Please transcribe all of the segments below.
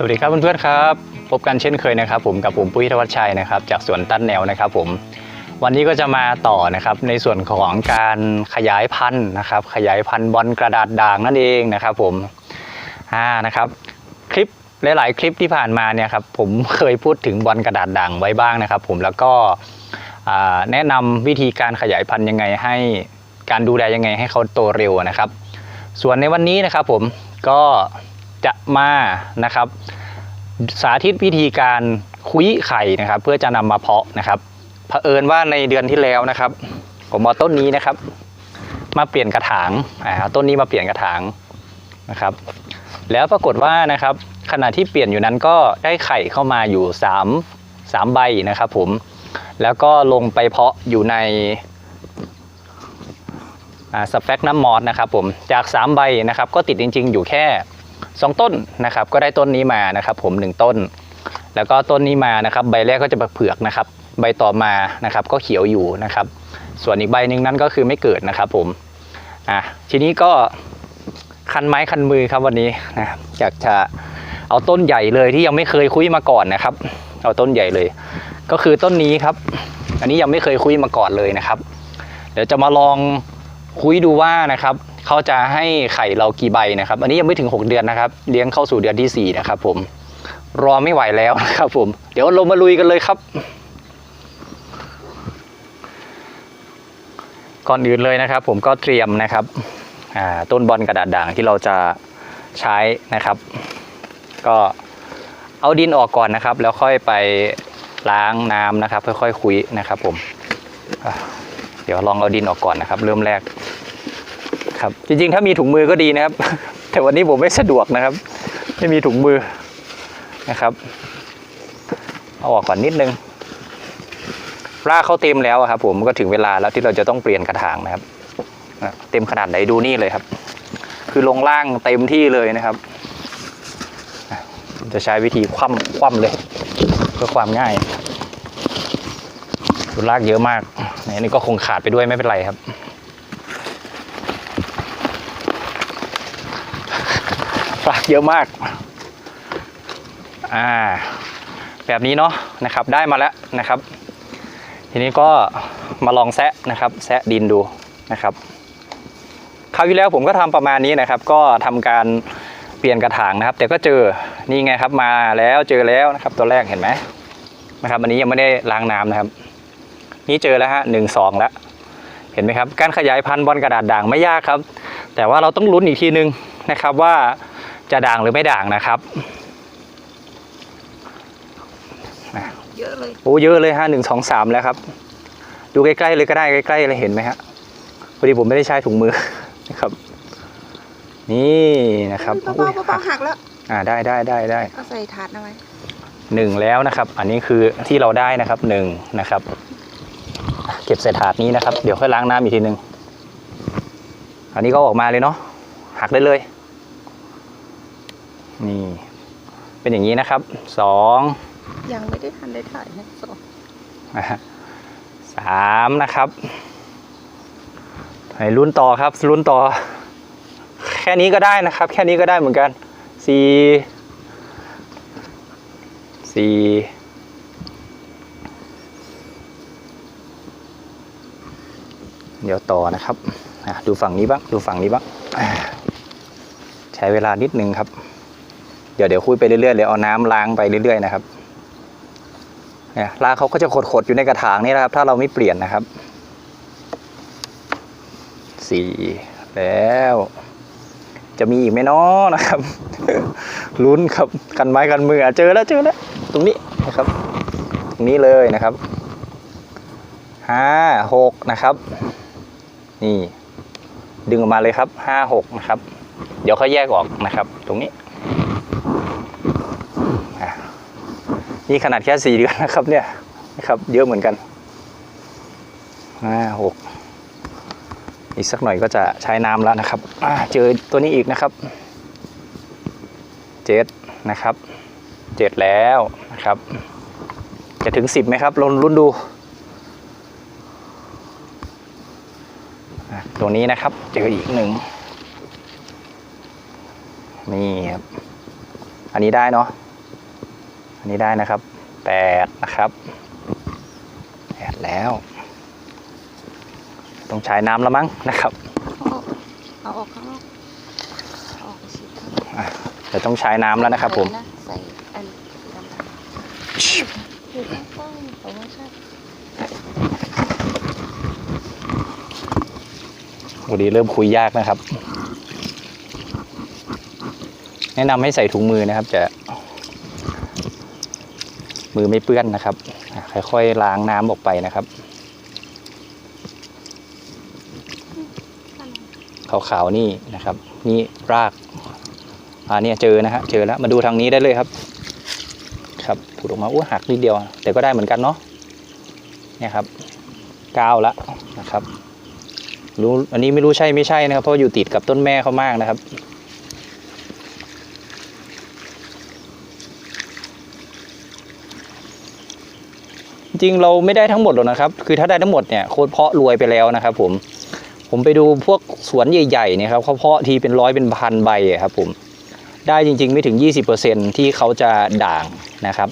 สวัสดีครับเพื่อนๆครับ พบกันเช่นเคยนะครับผมกับผมปุ้ยธวัชชัยนะครับจากสวนตั้นแนวนะครับผมวันนี้ก็จะมาต่อนะครับในส่วนของการขยายพันธุ์นะครับ ขยายพันธุ์บอลกระดาษด่างนั่นเองนะครับผมอ่านะครับ คลิปหลายๆ คลิปที่ผ่านมาเนี่ยครับผมเคยพูดถึงบอลกระดาษด่างไว้บ้างนะครับ ผมแล้วก็แนะนำวิธีการขยายพันธุ์ยังไงให้การดูแลยังไงให้เขาโตเร็วนะครับ ส่วนในวันนี้นะครับผมก็ จะมานะครับ สาธิตวิธีการคุยไข่นะครับ เพื่อจะนำมาเพาะนะครับเผอิญว่าในเดือนที่แล้วนะครับ ผมเอาต้นนี้นะครับ มาเปลี่ยนกระถางอ่าเอาต้นนี้มาเปลี่ยนกระถางนะครับ แล้วปรากฏว่านะครับ ขณะที่เปลี่ยนอยู่นั้นก็ได้ไข่เข้ามาอยู่ 3 3 ใบนะครับผมแล้วก็ลงไปเพาะอยู่ในสแฟกน้ำมอสนะครับผมจาก 3 ใบนะครับ ก็ติดจริง ๆ อยู่แค่ 2 ต้นนะครับ ก็ได้ต้นนี้มานะครับ ผม 1 ต้น แล้วก็ต้นนี้มานะครับ ใบแรกก็จะเผือกนะครับ ใบต่อมานะครับ ก็เขียวอยู่นะครับ ส่วนอีกใบหนึ่งนั้นก็คือไม่เกิดนะครับ ผมอะทีนี้ก็คันไม้คันมือครับวันนี้นะครับอยากจะเอาต้นใหญ่เลยที่ยังไม่เคยคุยมาก่อนนะครับ เอาต้นใหญ่เลย ก็คือต้นนี้ครับ อันนี้ยังไม่เคยคุยมาก่อนเลยนะครับ เดี๋ยวจะมาลองคุยดูว่านะครับเขาจะให้ไข่เรากี่ใบนะครับ อันนี้ยังไม่ถึง 6 เดือนนะครับ เลี้ยงเข้าสู่เดือนที่ 4 นะครับผม รอไม่ไหวแล้วนะครับผม เดี๋ยวเรามาลุยกันเลยครับ ก่อนอื่นเลยนะครับ ผมก็เตรียมนะครับต้นบอลกระดาษด่างที่เราจะใช้นะครับ ก็เอาดินออกก่อนนะครับ แล้วค่อยไปล้างน้ำนะครับค่อยๆคุยนะครับ ผม เดี๋ยวลองเอาดินออกก่อนนะครับ เริ่มแรก ครับ จริงๆ ถ้ามีถุงมือก็ดีนะครับ แต่วันนี้ผมไม่สะดวกนะครับ ไม่มีถุงมือนะครับ เอาออกก่อนนิดนึงรากเขาเต็มแล้วครับ ผมก็ถึงเวลาแล้วที่เราจะต้องเปลี่ยนกระถางนะครับเต็มขนาดไหนดูนี่เลยครับ คือลงล่างเต็มที่เลยนะครับจะใช้วิธีคว่ำคว่ำเลยเพื่อความง่ายรากเยอะมากนนี้ก็คงขาดไปด้วยไม่เป็นไรครับ ราก เยอะมาก อ่า แบบนี้เนาะนะครับ ได้มาแล้วนะครับ ทีนี้ก็มาลองแซะนะครับ แซะดินดูนะครับ คราวที่แล้วผมก็ทำประมาณนี้นะครับ ก็ทำการเปลี่ยนกระถางนะครับ แต่ก็เจอนี่ไงครับมาแล้วเจอแล้วนะครับ ตัวแรกเห็นไหมนะครับ อันนี้ยังไม่ได้ล้างน้ำนะครับ นี่เจอแล้วฮะหนึ่งสองแล้วเห็นไหมครับ การขยายพันธุ์บอลกระดาษด่างไม่ยากครับ แต่ว่าเราต้องลุ้นอีกทีนึงนะครับว่า จะด่างหรือไม่ด่างนะครับเยอะเลยโอ้เยอะเลยฮะหนึ่งสองสามแล้วครับ ดูใกล้ๆเลยก็ได้ใกล้ๆเลยเห็นไหมฮะพอดีผมไม่ได้ใช้ถุงมือนะครับ นี่นะครับเบาอุ๊ยๆเบาๆหักแล้วอ่าได้ได้ได้ได้เอาใส่ถาดเอาไว้หนึ่งแล้วนะครับ อันนี้คือที่เราได้นะครับหนึ่งนะครับ เก็บใส่ถาดนี้นะครับ เดี๋ยวค่อยล้างน้ำอีกทีหนึ่งอันนี้ก็ออกมาเลยเนาะหักได้เลย นี่ เป็นอย่างนี้นะครับสองยังไม่ได้ทันได้ถ่ายนะสองนะฮะสามนะครับให้ลุ้นต่อครับลุ้นต่อ แค่นี้ก็ได้นะครับ แค่นี้ก็ได้เหมือนกันสี่สี่เดี๋ยวต่อนะครับอะดูฝั่งนี้บ้าง ดูฝั่งนี้บ้างอ่าใช้เวลานิดนึงครับ เดี๋ยวเดี๋ยวคุยไปเรื่อยๆเลยเอาน้ำล้างไปเรื่อยๆนะครับเนี่ยรากเขาก็จะขดๆอยู่ในกระถางนี่นะครับ ถ้าเราไม่เปลี่ยนนะครับสี่แล้ว จะมีอีกไหมน้อนะครับลุ้นครับกันไม้กันมือเจอแล้วเจอแล้วตรงนี้นะครับ ตรงนี้เลยนะครับห้าหกนะครับ นี่ ดึงออกมาเลยครับห้าหกนะครับ เดี๋ยวเขาแยกออกนะครับ ตรงนี้ นี่ขนาดแค่สี่เดือนนะครับเนี่ยนะครับเยอะเหมือนกันห้าหกอีกสักหน่อยก็จะใช้น้ำแล้วนะครับเจอตัวนี้อีกนะครับเจ็ดนะครับเจ็ดแล้วนะครับ จะถึงสิบไหมครับลองรุ่นดูตัวนี้นะครับเจออีกหนึ่งนี่ครับ อันนี้ได้เนาะ นี่ได้นะครับแปดนะครับแปดแล้ว ต้องใช้น้ำแล้วมั้งนะครับเอาออกเอาออกข้างนอกเอาออกไปฉีดข้างนอกอะเดี๋ยวต้องใช้น้ำแล้วนะครับผม ใส่อันดำๆอยู่ข้างต้แต่ว่าใช่วันนี้เริ่มคุยยากนะครับ แนะนำให้ใส่ถุงมือนะครับจะ มือไม่เปื้อนนะครับ ค่อยๆล้างน้ำออกไปนะครับ ขาวๆนี่นะครับ นี่รากอ่าเนี่ยเจอนะฮะเจอแล้วมาดูทางนี้ได้เลยครับ ครับถูดออกมาอ้วหักนิดเดียว แต่ก็ได้เหมือนกันเนาะเนี่ยครับก้าวละนะครับรู้อันนี้ไม่รู้ใช่ไม่ใช่นะครับ เพราะอยู่ติดกับต้นแม่เขามากนะครับ จริงเราไม่ได้ทั้งหมดหรอกนะครับ คือถ้าได้ทั้งหมดเนี่ยโคตรเพาะรวยไปแล้วนะครับ ผม ผมไปดูพวกสวนใหญ่ๆเนี่ยครับเขาเพาะทีเป็นร้อยเป็นพันใบครับ ผม ได้จริง ๆ ไม่ถึง 20%ที่เขาจะด่างนะครับ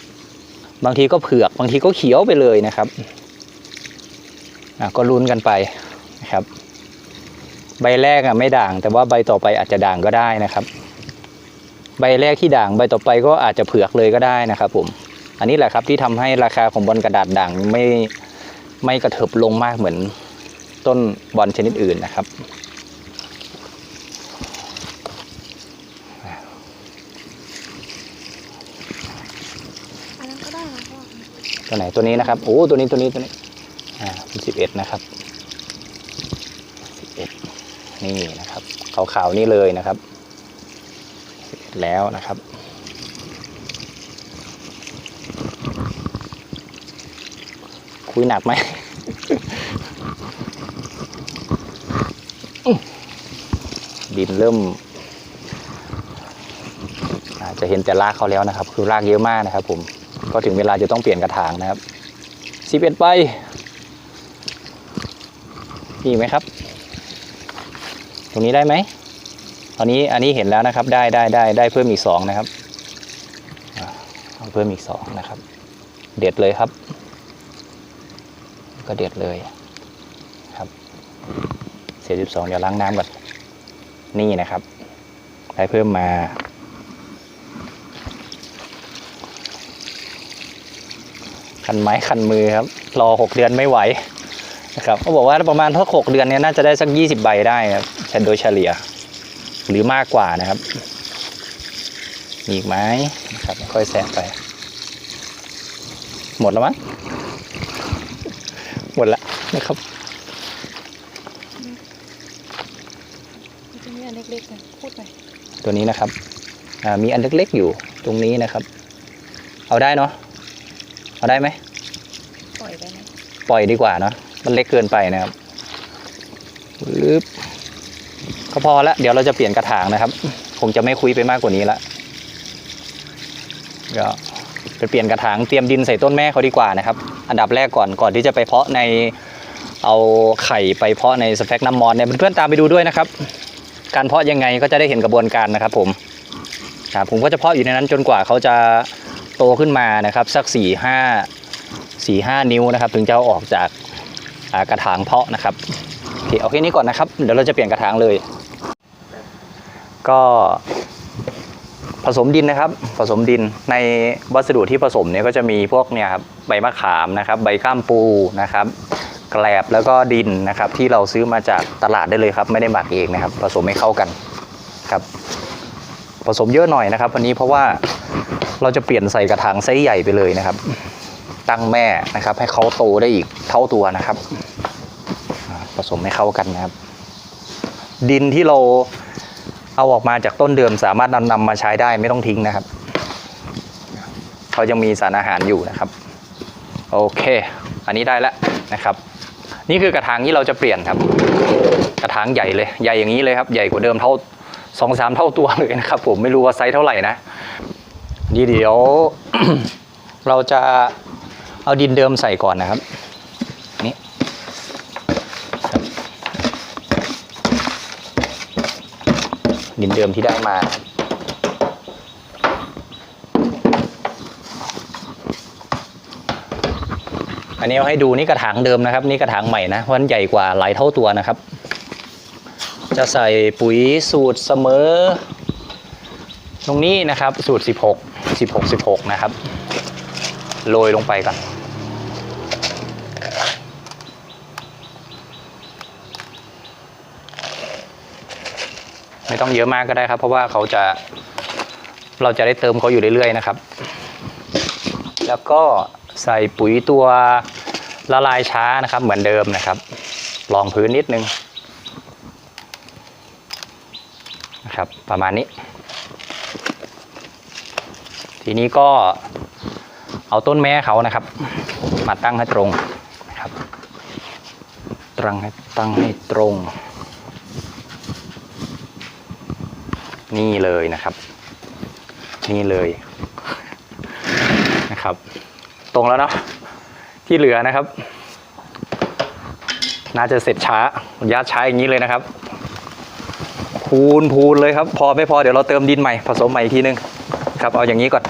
บางทีก็เผือกบางทีก็เขียวไปเลยนะครับก็ลุ้นกันไปนะครับ ใบแรกอะไม่ด่าง แต่ว่าใบต่อไปอาจจะด่างก็ได้นะครับ ใบแรกที่ด่างใบต่อไปก็อาจจะเผือกเลยก็ได้นะครับ ผม อันนี้แหละครับที่ทำให้ราคาของบอลกระดาษด่างไม่ไม่กระเถิบลงมากเหมือนต้นบอลชนิดอื่นนะครับอันนั้นก็ได้นะพ่อตัวไหนตัวนี้นะครับโอ้ตัวนี้ตัวนี้ตัวนี้อ่าเป็นสิบเอ็ดนะครับสิบเอ็ดนี่นะครับขาวๆนี่เลยนะครับ11แล้วนะครับ คุยหนักไหมดินเริ่ม อาจจะเห็นแต่รากเขาแล้วนะครับ คือรากเยอะมากนะครับ ผมก็ถึงเวลาจะต้องเปลี่ยนกระถางนะครับสิบเอ็ดใบมีอีกไหมครับ ตรงนี้ได้ไหมตอนนี้อันนี้เห็นแล้วนะครับ ได้ได้ได้ได้เพิ่มอีกสองนะครับเอาเพิ่มอีกสองนะครับ เด็ดเลยครับ ก็เด็ดเลยครับเศษสิบสองเดี๋ยวล้างน้ำก่อนนี่นะครับได้เพิ่มมาคันไม้คันมือครับ รอหกเดือนไม่ไหวนะครับเขาบอกว่าประมาณถ้าหกเดือนเนี้ยน่าจะได้สักยี่สิบใบได้ครับโดยเฉลี่ย หรือมากกว่านะครับ มีอีกไหมนะครับค่อยแซะไป หมดแล้วมั้ง นะครับมันจะมีอันเล็กๆนะพูดหน่อยตัวนี้นะครับอ่ามีอันเล็กๆอยู่ตรงนี้นะครับ เอาได้เนาะเอาได้ไหมปล่อยไปไหมปล่อยดีกว่าเนาะมันเล็กเกินไปนะครับลึบก็พอละเดี๋ยวเราจะเปลี่ยนกระถางนะครับคงจะไม่คุยไปมากกว่านี้ละเดี๋ยวไปเปลี่ยนกระถางเตรียมดินใส่ต้นแม่เขาดีกว่านะครับ อันดับแรกก่อนก่อนที่จะไปเพาะใน เอาไข่ไปเพาะในสแฟกน้ำมอนเนี่ยเพื่อนๆตามไปดูด้วยนะครับ การเพาะยังไงก็จะได้เห็นกระบวนการนะครับ ผมอ่าผมก็จะเพาะอยู่ในนั้นจนกว่าเขาจะโตขึ้นมานะครับสักสี่ห้าสี่ห้านิ้วนะครับ ถึงจะเอาออกจากกระถางเพาะนะครับโอเคเอาแค่นี้ก่อนนะครับ เดี๋ยวเราจะเปลี่ยนกระถางเลย ก็ผสมดินนะครับ ผสมดินในวัสดุที่ผสมเนี่ยก็จะมีพวกเนี่ยครับใบมะขามนะครับ ใบก้ามปูนะครับ แกลบแล้วก็ดินนะครับ ที่เราซื้อมาจากตลาดได้เลยครับ ไม่ได้หมักเองนะครับ ผสมให้เข้ากันครับ ผสมเยอะหน่อยนะครับ วันนี้เพราะว่าเราจะเปลี่ยนใส่กระถางไซส์ใหญ่ไปเลยนะครับ ตั้งแม่นะครับ ให้เขาโตได้อีกเท่าตัวนะครับ ผสมให้เข้ากันนะครับ ดินที่เราเอาออกมาจากต้นเดิมสามารถนำนำมาใช้ได้ไม่ต้องทิ้งนะครับเขายังมีสารอาหารอยู่นะครับ โอเค อันนี้ได้แล้ว นะครับ นี่คือกระถางที่เราจะเปลี่ยนครับ กระถางใหญ่เลยใหญ่อย่างนี้เลยครับ ใหญ่กว่าเดิมเท่าสองสามเท่าตัวเลยนะครับ ผมไม่รู้ว่าไซส์เท่าไหร่นะนี่เดี๋ยวเราจะเอาดินเดิมใส่ก่อนนะครับนี่ดินเดิมที่ได้มาครับ อันนี้เอาให้ดูนี่กระถางเดิมนะครับ นี่กระถางใหม่นะเพราะมันใหญ่กว่าหลายเท่าตัวนะครับ จะใส่ปุ๋ยสูตรเสมอ ตรงนี้นะครับสูตร 16 16 16 นะครับ โรยลงไปก่อนไม่ต้องเยอะมากก็ได้ครับ เพราะว่าเขาจะเราจะได้เติมเขาอยู่เรื่อยๆนะครับ แล้วก็ ใส่ปุ๋ยตัวละลายช้านะครับ เหมือนเดิมนะครับรองพื้นนิดนึงนะครับประมาณนี้ ทีนี้ก็เอาต้นแม่เขานะครับ มาตั้งให้ตรงนะครับตั้งให้ตั้งให้ตรง นี่เลยนะครับ นี่เลย ตรงแล้วเนาะที่เหลือนะครับ น่าจะเสร็จช้าญาติใช้อย่างนี้เลยนะครับ พูนพูนเลยครับ พอไม่พอเดี๋ยวเราเติมดินใหม่ผสมใหม่อีกทีนึงครับ เอาอย่างนี้ก่อน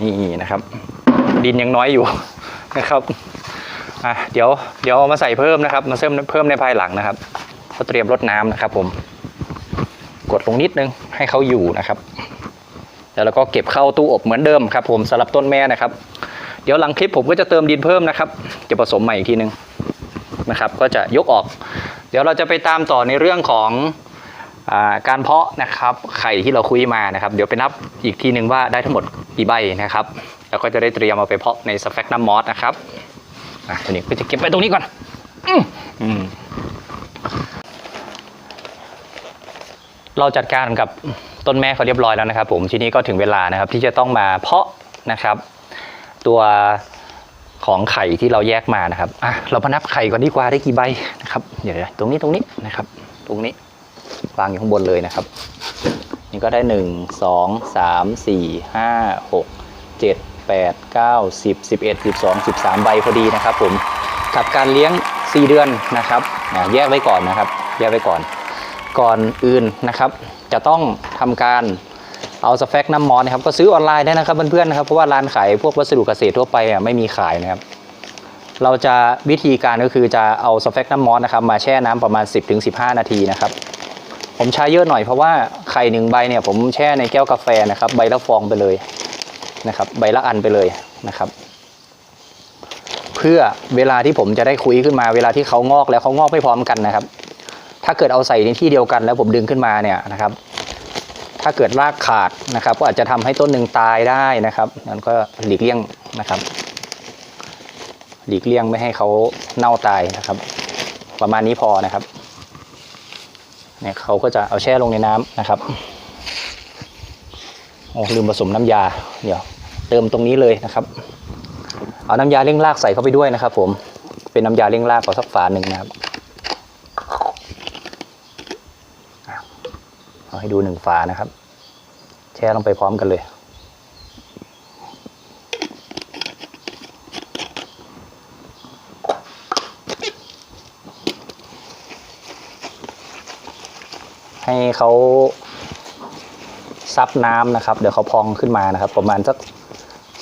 นี่นะครับ ดินยังน้อยอยู่นะครับอะเดี๋ยวเดี๋ยวเอามาใส่เพิ่มนะครับ มาเพิ่มเพิ่มในภายหลังนะครับเขาเตรียมรดน้ำนะครับ ผม กดลงนิดนึงให้เขาอยู่นะครับ แล้วเราก็เก็บเข้าตู้อบเหมือนเดิมครับผมสำหรับต้นแม่นะครับ เดี๋ยวหลังคลิปผมก็จะเติมดินเพิ่มนะครับจะผสมใหม่อีกทีนึงนะครับก็จะยกออก เดี๋ยวเราจะไปตามต่อในเรื่องของอาการเพาะนะครับไข่ที่เราคุยมานะครับ เดี๋ยวไปนับอีกทีหนึ่งว่าได้ทั้งหมดกี่ใบนะครับ แล้วก็จะได้เตรียมเอาไปเพาะในสแฟกน้ำมอสนะครับอะตัวนี้ก็จะเก็บไปตรงนี้ก่อนออืมเราจัดการกับ ต้นแม่เขาเรียบร้อยแล้วนะครับ ผมทีนี้ก็ถึงเวลานะครับ ที่จะต้องมาเพาะนะครับ ตัวของไข่ที่เราแยกมานะครับอะเรามานับไข่ก่อนดีกว่าได้กี่ใบนะครับเดี๋ยวตรงนี้ตรงนี้นะครับ ตรงนี้วางอยู่ข้างบนเลยนะครับ นี่ก็ได้หนึ่งสองสามสี่ห้าหกเจ็ดแปดเก้าสิบสิบเอ็ดสิบสองสิบสามใบพอดีนะครับ ผมกับการเลี้ยง4เดือนนะครับแยกไว้ก่อนนะครับ แยกไว้ก่อน ก่อนอื่นนะครับ จะต้องทำการเอาสแฟกน้ำมอนนะครับก็ซื้อออนไลน์ได้นะครับเพื่อนๆนะครับเพราะว่าร้านขายพวกวัสดุเกษตรทั่วไปอะไม่มีขายนะครับเราจะวิธีการก็คือจะเอาสแฟกน้ำมอสนะครับมาแช่น้ำประมาณ 10-15 นาทีนะครับผมใช้เยอะหน่อยเพราะว่าไข่หนึ่งใบเนี่ยผมแช่ในแก้วกาแฟนะครับใบละฟองไปเลยนะครับใบละอันไปเลยนะครับ เพื่อเวลาที่ผมจะได้คุยขึ้นมาเวลาที่เขางอกแล้วเขางอกไม่พร้อมกันนะครับ ถ้าเกิดเอาใส่ในที่เดียวกันแล้วผมดึงขึ้นมาเนี่ยนะครับ ถ้าเกิดรากขาดนะครับ ก็อาจจะทำให้ต้นหนึ่งตายได้นะครับนั้นก็หลีกเลี่ยงนะครับ หลีกเลี่ยงไม่ให้เขาเน่าตายนะครับ ประมาณนี้พอนะครับเนี่ยเขาก็จะเอาแช่ลงในน้ำนะครับโอ้ลืมผสมน้ำยา เดี๋ยวเติมตรงนี้เลยนะครับ เอาน้ำยาเร่งรากใส่เข้าไปด้วยนะครับ ผมเป็นน้ำยาเร่งรากขอสักฝาหนึ่งนะครับ เอาให้ดูหนึ่งฝานะครับ แช่ลงไปพร้อมกันเลยให้เขาซับน้ำนะครับ เดี๋ยวเขาพองขึ้นมานะครับ ประมาณสัก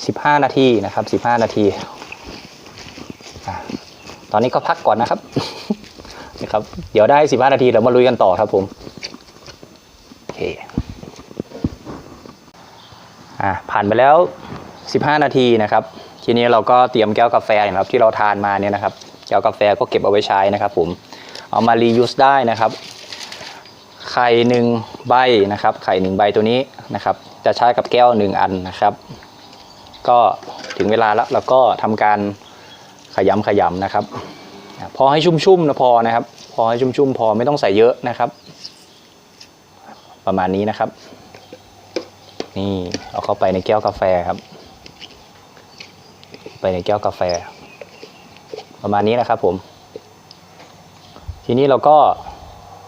สิบห้านาทีนะครับสิบห้านาที ตอนนี้ก็พักก่อนนะครับนะครับ เดี๋ยวได้สิบห้านาทีเดี๋ยวมาลุยกันต่อครับผมโอเคอะผ่านไปแล้วสิบห้านาทีนะครับ ทีนี้เราก็เตรียมแก้วกาแฟนะครับที่เราทานมาเนี่ยนะครับแก้วกาแฟก็เก็บเอาไว้ใช้นะครับ ผมเอามารียูสได้นะครับไข่หนึ่งใบนะครับ ไข่หนึ่งใบตัวนี้นะครับ จะใช้กับแก้วหนึ่งอันนะครับ ก็ถึงเวลาแล้วเราก็ทำการขยำขยำนะครับ พอให้ชุ่มๆนะพอนะครับ พอให้ชุ่มๆพอไม่ต้องใส่เยอะนะครับ ประมาณนี้นะครับ นี่เอาเข้าไปในแก้วกาแฟครับ ไปในแก้วกาแฟ ประมาณนี้นะครับผม ทีนี้เราก็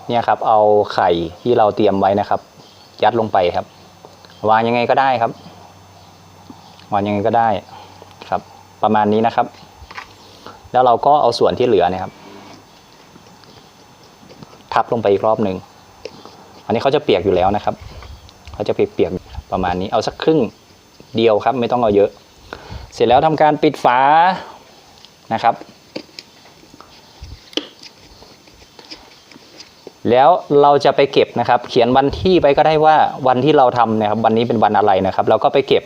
เนี่ยครับ เอาไข่ที่เราเตรียมไว้นะครับ ยัดลงไปครับ วางยังไงก็ได้ครับ วางยังไงก็ได้ครับ ประมาณนี้นะครับ แล้วเราก็เอาส่วนที่เหลือเนะครับ ทับลงไปอีกรอบหนึ่งอันนี้เขาจะเปียกอยู่แล้วนะครับ เขาจะเปียกๆ ประมาณนี้เอาสักครึ่งเดียวครับ ไม่ต้องเอาเยอะ เสร็จแล้วทำการปิดฝานะครับ แล้วเราจะไปเก็บนะครับ เขียนวันที่ไปก็ได้ว่าวันที่เราทำนะครับ วันนี้เป็นวันอะไรนะครับ เราก็ไปเก็บ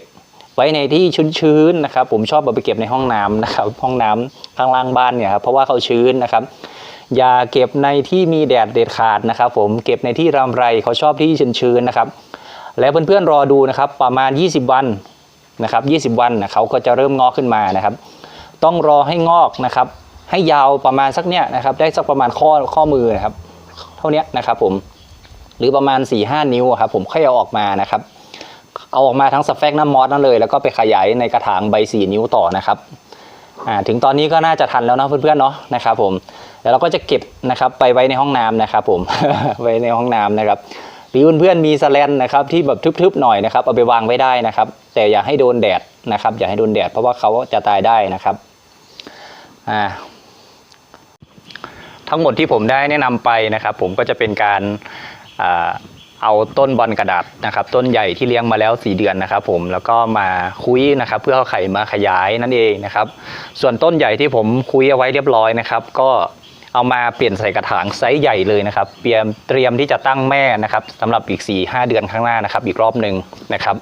ไว้ในที่ชื้นๆนะครับ ผมชอบเอาไปเก็บในห้องน้ำนะครับ ห้องน้ำข้างล่างบ้านเนี่ยครับเพราะว่าเขาชื้นนะครับ อย่าเก็บในที่มีแดดเด็ดขาดนะครับ ผมเก็บในที่รำไรเขาชอบที่ชื้นๆนะครับ แล้วเพื่อนๆรอดูนะครับประมาณ 20 วันนะครับ 20 วันนะเขาก็จะเริ่มงอกขึ้นมานะครับ ต้องรอให้งอกนะครับ ให้ยาวประมาณสักเนี้ยนะครับ ได้สักประมาณข้อข้อมือนะครับ เท่านี้นะครับผมหรือประมาณ4ี่หนิ้วครับผมค่อยเอาออกมานะครับ เอาออกมาทั้งสเปกน้ำมอสนั่นเลย แล้วก็ไปขยายในกระถางใบสี่นิ้วต่อนะครับอ่าถึงตอนนี้ก็น่าจะทันแล้วนะเพื่อนๆเนาะนะครับผมแล้วเราก็จะเก็บนะครับไปไว้ในห้องน้ำนะครับผมไว้ในห้องน้ำนะครับ รือเพื่อนๆมีสแลนนะครับที่แบบทึบๆหน่อยนะครับเอาไปวางไว้ได้นะครับ แต่อย่าให้โดนแดดนะครับ อย่าให้โดนแดดเพราะว่าเขาจะตายได้นะครับอ่าทั้งหมดที่ผมได้แนะนำไปนะครับ ผมก็จะเป็นการอเอาต้นบอลกระดาษนะครับ ต้นใหญ่ที่เลี้ยงมาแล้ว 4 เดือนนะครับ ผมแล้วก็มาคุยนะครับ เพื่อเอาไข่มาขยายนั่นเองนะครับ ส่วนต้นใหญ่ที่ผมคุยเอาไว้เรียบร้อยนะครับ ก็ เอามาเปลี่ยนใส่กระถางไซส์ใหญ่เลยนะครับเตรียมเตรียมที่จะตั้งแม่นะครับสำหรับอีก 4-5 เดือนข้างหน้านะครับ อีกรอบหนึ่งนะครับ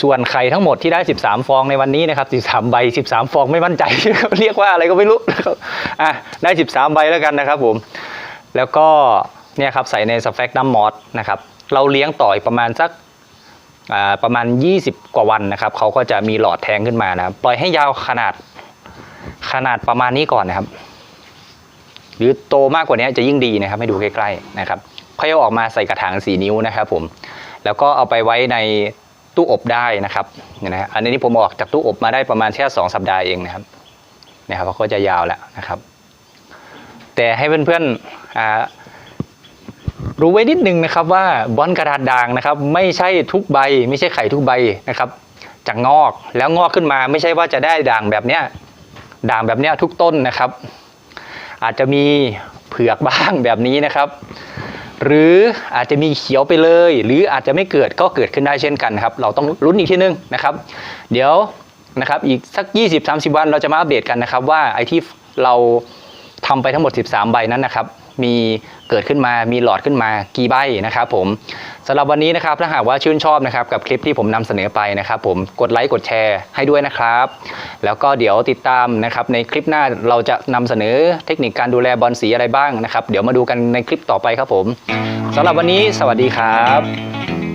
ส่วนไข่ทั้งหมดที่ได้ 13 ฟองในวันนี้นะครับ 13 ใบ 13 ฟองไม่มั่นใจ เรียกว่าอะไรก็ไม่รู้นะครับอะได้ 13 ใบแล้วกันนะครับผม แล้วก็เนี่ยครับใส่ในสแฟกดัมมอสนะครับ เราเลี้ยงต่ออีกประมาณสักอ่าประมาณ 20 กว่าวันนะครับ เขาก็จะมีหลอดแทงขึ้นมานะครับ ปล่อยให้ยาวขนาดขนาดประมาณนี้ก่อนนะครับ หรือโตมากกว่านี้จะยิ่งดีนะครับให้ดูใกล้ๆนะครับค่อยเอาออกมาใส่กระถางสีนิ้วนะครับผมแล้วก็เอาไปไว้ในตู้อบได้นะครับเนี่ยนะฮะอันนี้ผมออกจากตู้อบมาได้ประมาณแค่สองสัปดาห์เองนะครับนะครับเพราะก็จะยาวแล้วนะครับ แต่ให้เพื่อนๆรู้ไว้นิดนึงนะครับว่าบอนกระดาษด่างนะครับ ไม่ใช่ทุกใบ ไม่ใช่ไข่ทุกใบนะครับจะงอกแล้วงอกขึ้นมาไม่ใช่ว่าจะได้ด่างแบบเนี้ยด่างแบบเนี้ยทุกต้นนะครับ อาจจะมีเผือกบ้างแบบนี้นะครับ หรืออาจจะมีเขียวไปเลย หรืออาจจะไม่เกิดก็เกิดขึ้นได้เช่นกันครับ เราต้องลุ้นอีกทีนึงนะครับ เดี๋ยวนะครับอีกสัก 20-30 วันเราจะมาอัปเดตกันนะครับ ว่าไอ้ที่เราทำไปทั้งหมด 13 ใบนั้นนะครับ มีเกิดขึ้นมา มีหลอดขึ้นมากี่ใบนะครับผม สำหรับวันนี้นะครับถ้าหากว่าชื่นชอบนะครับกับคลิปที่ผมนำเสนอไปนะครับ ผมกดไลค์กดแชร์ให้ด้วยนะครับ แล้วก็เดี๋ยวติดตามนะครับในคลิปหน้าเราจะนำเสนอเทคนิคการดูแลบอลสีอะไรบ้างนะครับ เดี๋ยวมาดูกันในคลิปต่อไปครับผมสำหรับวันนี้สวัสดีครับ